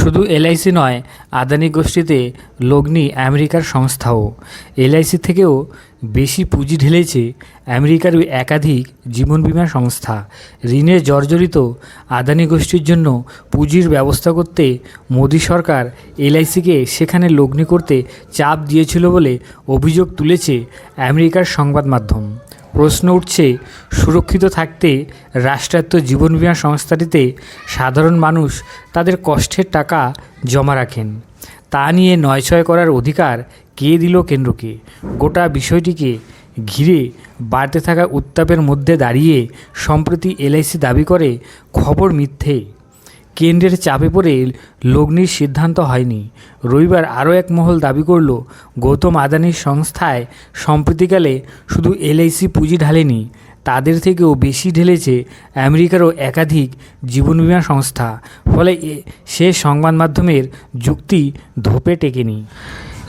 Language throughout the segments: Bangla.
শুধু এলআইসি নয়, আদানি গোষ্ঠীতে লগ্নি আমেরিকার সংস্থাও। এলআইসি থেকেও বেশি পুঁজি ঢেলেছে আমেরিকার একাধিক জীবন বীমা সংস্থা। ঋণে জর্জরিত আদানি গোষ্ঠীর জন্য পুঁজির ব্যবস্থা করতে মোদী সরকার এলআইসিকে সেখানে লগ্নি করতে চাপ দিয়েছিল বলে অভিযোগ তুলেছে আমেরিকার সংবাদ মাধ্যম। প্রশ্ন উঠছে, সুরক্ষিত থাকতে রাষ্ট্রায়ত্ত জীবন বিমা সংস্থাটিতে সাধারণ মানুষ তাদের কষ্টের টাকা জমা রাখেন। তা নিয়ে নয়ছয় করার অধিকার কে দিল কেন্দ্রকে? গোটা বিষয়টিকে ঘিরে বাড়তে থাকা উত্তাপের মধ্যে দাঁড়িয়ে সম্প্রতি এলআইসি দাবি করে খবর মিথ্যে। কেন্দ্রের চাপে পড়ে লগ্নির সিদ্ধান্ত হয়নি। রবিবার আরও এক মহল দাবি করল, গৌতম আদানির সংস্থায় সম্প্রতিকালে শুধু এলআইসি পুঁজি ঢালেনি, তাদের থেকেও বেশি ঢেলেছে আমেরিকারও একাধিক জীবন বিমা সংস্থা, ফলে সে সংবাদ মাধ্যমের যুক্তি ধোপে টেকেনি।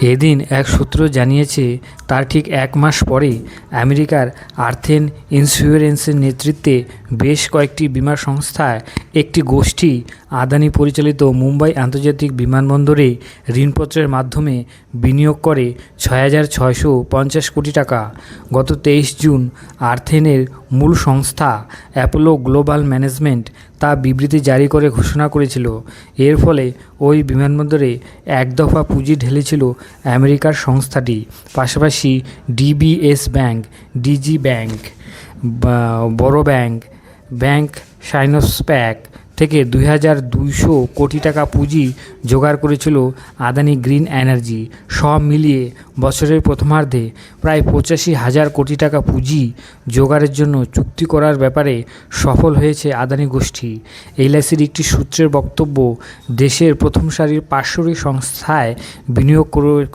এদিন এক সূত্র জানিয়েছে, তার ঠিক এক মাস পরে আমেরিকার আর্থেন ইন্স্যুরেন্সের নেতৃত্বে বেশ কয়েকটি বিমা সংস্থায় একটি গোষ্ঠী আদানি পরিচালিত মুম্বাই আন্তর্জাতিক বিমানবন্দরে ঋণপত্রের মাধ্যমে বিনিয়োগ করে ছয় হাজার ছয়শো পঞ্চাশ কোটি টাকা। গত তেইশ জুন আর্থেনের মূল সংস্থা অ্যাপোলো গ্লোবাল ম্যানেজমেন্ট তা বিবৃতি জারি করে ঘোষণা করেছিল। এর ফলে ওই বিমানবন্দরে এক দফা পুঁজি ঢেলেছিল আমেরিকার সংস্থাটি, পাশাপাশি ডিবিএস ব্যাংক, ডিজি ব্যাংক বড় ব্যাংক ব্যাংক সাইনোস্প্যাক থেকে দুই হাজার দুইশো কোটি টাকা পুঁজি জোগাড় করেছিল আদানি গ্রিন এনার্জি। সব মিলিয়ে বছরের প্রথমার্ধে প্রায় পঁচাশি হাজার কোটি টাকা পুঁজি জোগাড়ের জন্য চুক্তি করার ব্যাপারে সফল হয়েছে আদানি গোষ্ঠী। এলআইসির একটি সূত্রের বক্তব্য, দেশের প্রথম সারির পাঁচশোটি সংস্থায় বিনিয়োগ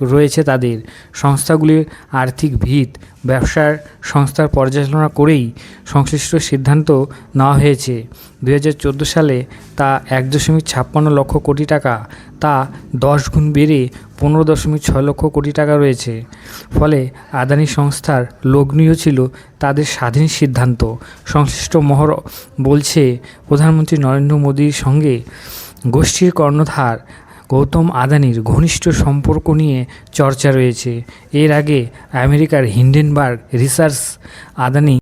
রয়েছে তাদের। সংস্থাগুলির আর্থিক ভিত ব্যবসার সংস্থার পর্যালোচনা করেই সংশ্লিষ্ট সিদ্ধান্ত নেওয়া হয়েছে। দুই হাজার চোদ্দ সালে তা এক দশমিক ছাপ্পান্ন লক্ষ কোটি টাকা, তা দশ গুণ বেড়ে পনেরো দশমিক ছয় লক্ষ কোটি টাকা রয়েছে। ফলে আদানি সংস্থার লগ্নিও ছিল তাদের স্বাধীন সিদ্ধান্ত। সংশ্লিষ্ট মহর বলছে, প্রধানমন্ত্রী নরেন্দ্র মোদীর সঙ্গে গোষ্ঠীর কর্ণধার গৌতম আদানির ঘনিষ্ঠ সম্পর্ক নিয়ে চর্চা রয়েছে। এর আগে আমেরিকার হিন্ডেনবার্গ রিসার্চ আদানি